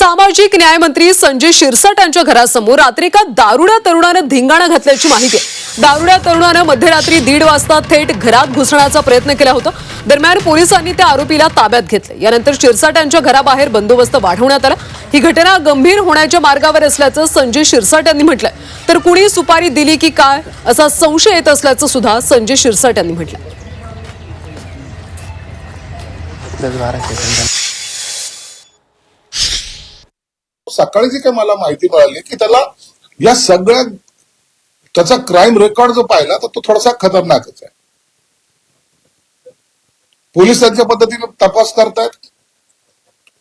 सामाजिक न्याय मंत्री संजय शिरसाट यांच्या घरासमोर रात्री एका दारुड्या तरुणानं धिंगाणा घातल्याची माहिती आहे. दारुड्या तरुणानं मध्यरात्री दीड वाजता थेट घरात घुसण्याचा प्रयत्न केला होता. दरम्यान पोलिसांनी त्या आरोपीला ताब्यात घेतले यानंतर शिरसाट यांच्या घराबाहेर बंदोबस्त वाढवण्यात आला. ही घटना गंभीर होण्याच्या मार्गावर असल्याचं संजय शिरसाट यांनी म्हटलंय. तर कुणी सुपारी दिली की काय असा संशय येत असल्याचं सुद्धा संजय शिरसाट यांनी म्हटलंय. सकाळी जी काही मला माहिती मिळाली की त्याला या सगळ्या त्याचा क्राईम रेकॉर्ड जो पाहिला तर तो थोडासा खतरनाकच आहे. पोलीस त्यांच्या पद्धतीने तपास करतायत.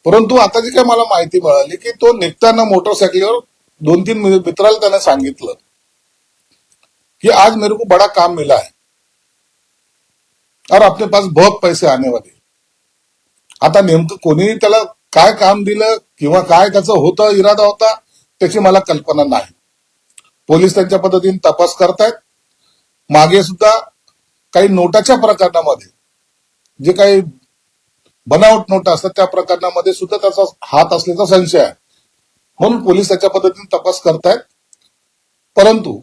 परंतु आता जी काही मला माहिती मिळाली की तो निघताना मोटरसायकलवर दोन तीन मित्राला त्याने सांगितलं कि आज मेरे को बड़ा काम मिला है. और अपने पास बहुत पैसे आने वाले आता नेमकं कोणीही त्याला काय काम दिलं किंवा काय त्याचा होतं इरादा होता त्याची मला कल्पना नाही. पोलीस त्यांच्या पद्धतीने तपास करतायत. मागे सुद्धा काही नोटाच्या प्रकरणामध्ये जे काही बनावट नोटा असतात त्या प्रकरणामध्ये सुद्धा त्याचा हात असल्याचा संशय आहे. म्हणून पोलीस त्याच्या पद्धतीने तपास करतायत. परंतु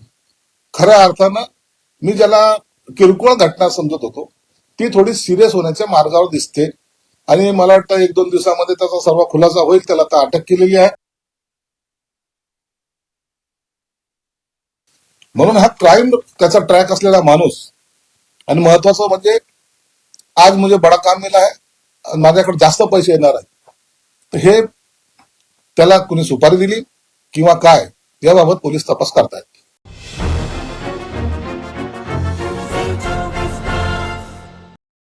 खऱ्या अर्थानं मी ज्याला किरकोळ घटना समजत होतो ती थोडी सिरियस होण्याच्या मार्गावर दिसते. आणि मला वाटतं एक दोन दिवसामध्ये त्याचा सर्व खुलासा होईल त्याला आता अटक केलेली आहे. म्हणून हा क्राईम त्याचा ट्रॅक असलेला माणूस आणि महत्वाचं म्हणजे आज म्हणजे बडा काम मिला आहे माझ्याकडे जास्त पैसे येणार आहेत. तर हे त्याला कुणी सुपारी दिली किंवा काय याबाबत पोलीस तपास करतायत.